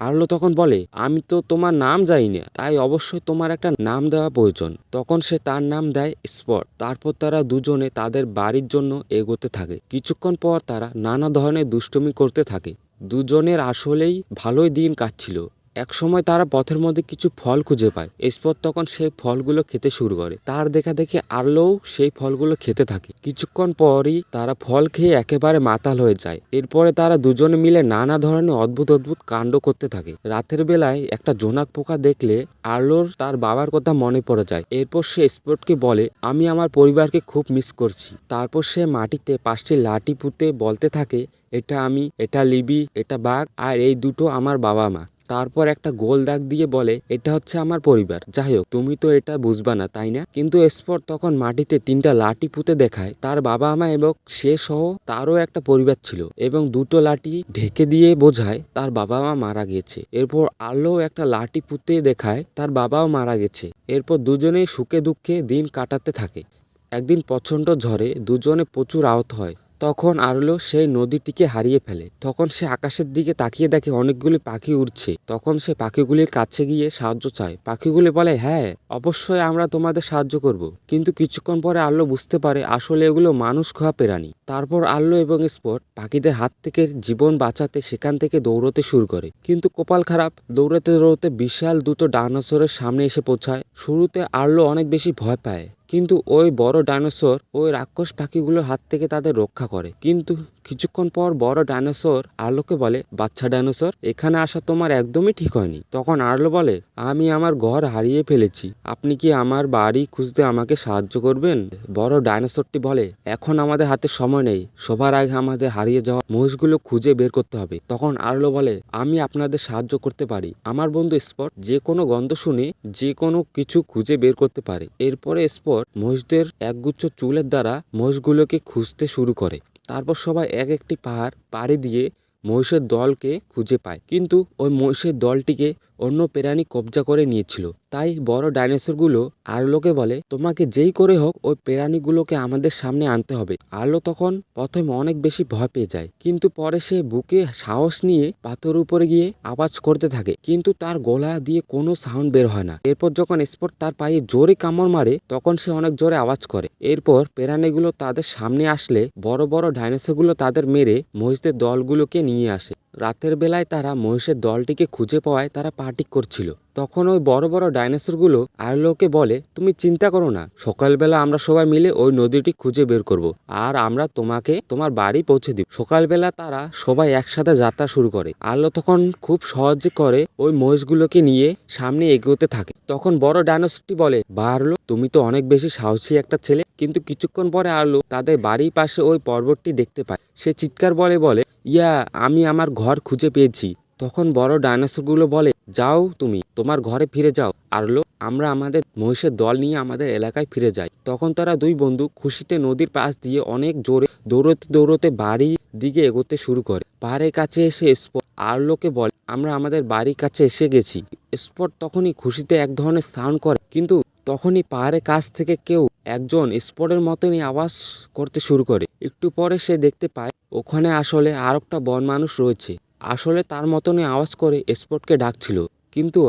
Arlo তখন বলে, আমি তো তোমার নাম জানি না তাই অবশ্যই তোমার একটা নাম দেওয়া প্রয়োজন। তখন সে তার নাম দেয় স্পট। তারপর তারা দুজনে তাদের বাড়ির জন্য এগোতে থাকে। কিছুক্ষণ পর তারা নানা ধরনের দুষ্টুমি করতে থাকে। দুজনের আসলেই ভালোই দিন কাটছিল। এক সময় তারা পথের মধ্যে কিছু ফল খুঁজে পায়। স্পট তখন সেই ফলগুলো খেতে শুরু করে। তার দেখা দেখে আরলোও সেই ফলগুলো খেতে থাকে। কিছুক্ষণ পরই তারা ফল খেয়ে একেবারে মাতাল হয়ে যায়। এরপরে তারা দুজনে মিলে নানা ধরনের অদ্ভুত অদ্ভুত কাণ্ড করতে থাকে। রাতের বেলায় একটা জোনাক পোকা দেখলে আর্লোর তার বাবার কথা মনে পড়ে যায়। এরপর সে স্পটকে বলে, আমি আমার পরিবারকে খুব মিস করছি। তারপর সে মাটিতে পাঁচটি লাঠি পুঁতে বলতে থাকে, এটা আমি, এটা লিবি, এটা বাঘ, আর এই দুটো আমার বাবা মা তারপর একটা গোল দাগ দিয়ে বলে, এটা হচ্ছে আমার পরিবার। যাই হোক, তুমি তো এটা বুঝবা না, তাই না? কিন্তু স্পট তখন মাটিতে তিনটা লাঠি পুঁতে দেখায়, তার বাবা মা এবং সে সহ তারও একটা পরিবার ছিল এবং দুটো লাঠি ঢেকে দিয়ে বোঝায়, তার বাবা মা মারা গিয়েছে এরপর আলো একটা লাঠি পুঁতে দেখায়, তার বাবাও মারা গেছে। এরপর দুজনেই সুখে দুঃখে দিন কাটাতে থাকে। একদিন প্রচণ্ড ঝড়ে দুজনে প্রচুর আহত হয়। তখন আরলো সেই নদীটিকে হারিয়ে ফেলে। তখন সে আকাশের দিকে তাকিয়ে দেখে অনেকগুলি পাখি উড়ছে। তখন সে পাখিগুলির কাছে গিয়ে সাহায্য চায়। পাখিগুলি বলে হ্যাঁ অবশ্যই আমরা তোমাদের সাহায্য করব। কিন্তু কিছুক্ষণ পরে আল্লো বুঝতে পারে আসলে এগুলো মানুষ খাওয়া প্রাণী তারপর আল্লো এবং স্পট পাখিদের হাত থেকে জীবন বাঁচাতে সেখান থেকে দৌড়তে শুরু করে। কিন্তু কপাল খারাপ, দৌড়াতে দৌড়াতে বিশাল দুটো ডাইনোসরের সামনে এসে পৌঁছায়। শুরুতে আর্লো অনেক বেশি ভয় পায়। কিন্তু ওই বড় ডাইনোসর ওই রাক্ষস পাখিগুলোর হাত থেকে তাদের রক্ষা করে। কিন্তু কিছুক্ষণ পর বড় ডাইনোসর আর্লোকে বলে, বাচ্চা ডাইনোসর, এখানে আসা তোমার একদমই ঠিক হয়নি। তখন আর্লো বলে, আমি আমার ঘর হারিয়ে ফেলেছি। আপনি কি আমার বাড়ি খুঁজতে আমাকে সাহায্য করবেন? বড় ডাইনোসরটি বলে, এখন আমাদের হাতে সময় নেই। সবার আগে আমাদের হারিয়ে যাওয়া মহিষগুলো খুঁজে বের করতে হবে। তখন আর্লো বলে, আমি আপনাদের সাহায্য করতে পারি। আমার বন্ধু স্পট যে কোনো গন্ধ শুনে যে কোনো কিছু খুঁজে বের করতে পারে। এরপরে স্পট মহিষদের একগুচ্ছ চুলের দ্বারা মহিষগুলোকে খুঁজতে শুরু করে। তারপর সবাই এক একটি পাহাড় পাড়ি দিয়ে মহিষের দলকে খুঁজে পায়। কিন্তু ওই মহিষের দলটিকে অন্য প্রাণী কব্জা করে নিয়েছিল। তাই বড় ডাইনোসরগুলো আর্লোকে বলে, তোমাকে যেই করে হোক ওই প্রাণীগুলোকে আমাদের সামনে আনতে হবে। আর্লো তখন প্রথমে অনেক বেশি ভয় পেয়ে যায়, কিন্তু পরে সে বুকে সাহস নিয়ে পাথর উপরে গিয়ে আওয়াজ করতে থাকে, কিন্তু তার গলা দিয়ে কোনো সাউন্ড বের হয় না। এরপর যখন স্পট তার পায়ে জোরে কামড় মারে, তখন সে অনেক জোরে আওয়াজ করে। এরপর প্রাণীগুলো তাদের সামনে আসলে বড় বড় ডাইনোসরগুলো তাদের মেরে মহিষদের দলগুলোকে নিয়ে আসে। রাতের বেলায় তারা মহিষের দলটিকে খুঁজে পাওয়ায় তারা পার্টি করছিল। তখন ওই বড় বড় ডাইনোসরগুলো আর্লোকে বলে, তুমি চিন্তা করো না, সকালবেলা আমরা সবাই মিলে ওই নদীটি খুঁজে বের করব আর আমরা তোমাকে তোমার বাড়ি পৌঁছে দিব। সকালবেলা তারা সবাই একসাথে যাত্রা শুরু করে। আর্লো তখন খুব সহজে করে ওই মহিষগুলোকে নিয়ে সামনে এগোতে থাকে। তখন বড় ডাইনোসরটি বলে বা আর্লো তুমি তো অনেক বেশি সাহসী একটা ছেলে। কিন্তু কিছুক্ষণ পরে আর্লো তাদের বাড়ির পাশে ওই পর্বতটি দেখতে পায়। সে চিৎকার বলে বলে, ইয়া, আমি আমার ঘর খুঁজে পেয়েছি। তখন বড় ডাইনোসরগুলো বলে, যাও তুমি, তোমার ঘরে ফিরে যাও। আরলো আমরা আমাদের মহিষের দল নিয়ে আমাদের এলাকায় ফিরে যাই। তখন তারা দুই বন্ধু খুশিতে নদীর পাশ দিয়ে অনেক জোরে দৌড়তে দৌড়তে বাড়ির দিকে এগোতে শুরু করে। পাহাড়ের কাছে এসে স্পট আরলোকে বলে, আমরা আমাদের বাড়ির কাছে এসে গেছি। স্পট তখনই খুশিতে এক ধরনের সাউন্ড করে, কিন্তু তখনই পাহাড়ের কাছ থেকে কেউ একজন স্পটের মতনই আওয়াজ করতে শুরু করে। একটু পরে সে দেখতে পায়, ওখানে আসলে আর একটা বন মানুষ রয়েছে। আসলে তার মতনই আওয়াজ করে স্পটকে ডাকছিল। কিন্তু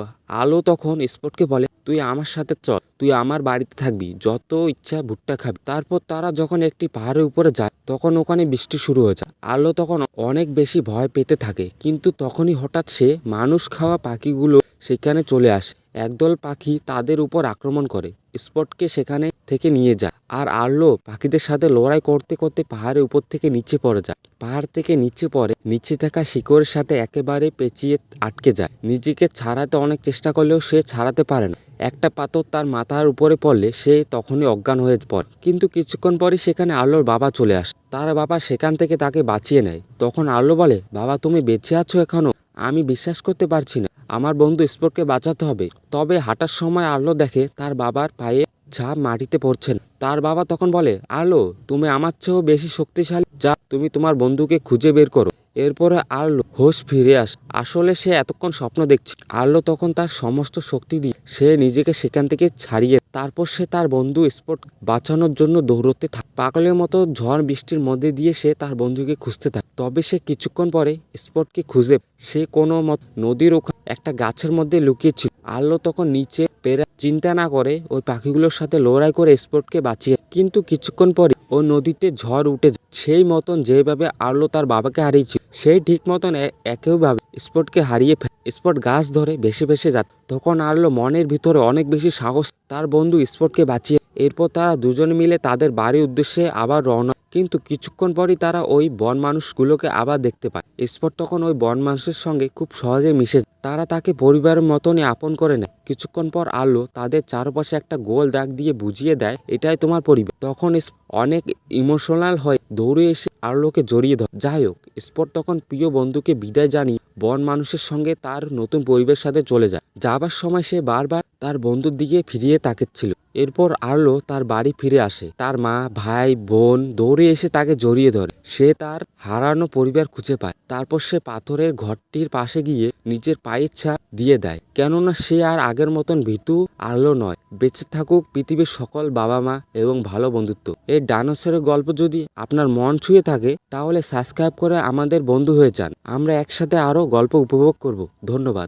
আলো তখন স্পটকে বলে, তুই আমার সাথে চল, তুই আমার বাড়িতে থাকবি, যত ইচ্ছা ভুট্টা খাবি। তারপর তারা যখন একটি পাহাড়ের উপরে যায়, তখন ওখানে বৃষ্টি শুরু হয়ে যায়। আলো তখন অনেক বেশি ভয় পেতে থাকে, কিন্তু তখনই হঠাৎ সে মানুষ খাওয়া পাখিগুলো সেখানে চলে আসে। একদল পাখি তাদের উপর আক্রমণ করে। স্পটকে সেখানে থেকে নিয়ে যায় আর আর্লো পাখিদের সাথে লড়াই করতে করতে পাহাড়ের উপর থেকে নিচে পড়ে যায়। পাহাড় থেকে নিচে পড়ে, নিচে থাকা শিকড়ের সাথে একেবারে পেঁচিয়ে আটকে যায়। নিজেকে ছাড়াতে অনেক চেষ্টা করলেও সে ছাড়াতে পারে না। একটা পাথর তার মাথার উপরে পড়লে সে তখনই অজ্ঞান হয়ে পড়ে। কিন্তু কিছুক্ষণ পরই সেখানে আলোর বাবা চলে আসে। তার বাবা সেখান থেকে তাকে বাঁচিয়ে নেয়। তখন আলো বলে, বাবা, তুমি বেঁচে আছো এখনও? আমি বিশ্বাস করতে পারছি না। আমার বন্ধু স্পোর্টকে বাঁচাতে হবে। তবে হাঁটার সময় আলো দেখে তার বাবার পায়ে ঝাঁপ মাটিতে পড়ছেন। তার বাবা তখন বলে আলো তুমি আমার চেয়েও বেশি শক্তিশালী, যা তুমি তোমার বন্ধুকে খুঁজে বের করো। এরপরে আর্লো হোশ ফিরে আসে। আসলে সে এতক্ষণ স্বপ্ন দেখছে। আর্লো তখন তার সমস্ত শক্তি দিয়ে সে নিজেকে সেখান থেকে ছাড়িয়ে তারপর সে তার বন্ধু স্পট বাঁচানোর জন্য দৌড়তে থাকে। পাগলের মতো ঝড় বৃষ্টির মধ্যে দিয়ে সে তার বন্ধুকে খুঁজতে থাকে। তবে সে কিছুক্ষণ পরে স্পটকে খুঁজে সে কোনো মত নদীর ওখানে একটা গাছের মধ্যে লুকিয়েছিল আর্লো তখন নিচে পেরা চিন্তা না করে ওই পাখিগুলোর সাথে লড়াই করে স্পটকে বাঁচিয়ে কিন্তু কিছুক্ষণ পরে ও নদীতে ঝড় উঠে যায়। সেই মতন যেভাবে আর্লো তার বাবাকে হারিয়েছিল সেই ঠিক মতন এ- একইভাবে স্পটকে হারিয়ে ফেলে স্পট গাছ ধরে ভেসে ভেসে যাচ্ছে। তখন আর্লো মনের ভিতরে অনেক বেশি সাহস। তার বন্ধু স্পটকে বাঁচিয়ে এরপর তারা দুজন মিলে তাদের বাড়ির উদ্দেশ্যে আবার রওনা কিন্তু কিছুক্ষণ পরই তারা ওই বন মানুষগুলোকে আবার দেখতে পায়। স্পট তখন ওই বন মানুষের সঙ্গে খুব সহজে মিশে। তারা তাকে পরিবারের মতনই আপন করে নেয়। কিছুক্ষণ পর আলো তাদের চারপাশে একটা গোল দাগ দিয়ে বুঝিয়ে দেয়, এটাই তোমার পরিবার। তখন অনেক ইমোশনাল হয়ে দৌড়ে এসে আর্লোকে জড়িয়ে ধর। যাই হোক, স্পট তখন প্রিয় বন্ধুকে বিদায় জানিয়ে বন মানুষের সঙ্গে তার নতুন পরিবেশ সাথে চলে যায়। যাবার সময় সে বারবার তার বন্ধুর দিকে ফিরিয়ে তাকাচ্ছিল এরপর আর্লো তার বাড়ি ফিরে আসে। তার মা, ভাই, বোন দৌড়ে এসে তাকে জড়িয়ে ধরে। সে তার হারানো পরিবার খুঁজে পায়। তারপর সে পাথরের ঘরটির পাশে গিয়ে নিজের পায়ের ছাপ দিয়ে দেয়। কেননা সে আর আগের মতন ভীতু আর্লো নয়। বেঁচে থাকুক পৃথিবীর সকল বাবা মা এবং ভালো বন্ধুত্ব। এই ডানোসরের গল্প যদি আপনার মন ছুঁয়ে থাকে, তাহলে সাবস্ক্রাইব করে আমাদের বন্ধু হয়ে যান। আমরা একসাথে আরও গল্প উপভোগ করব। ধন্যবাদ।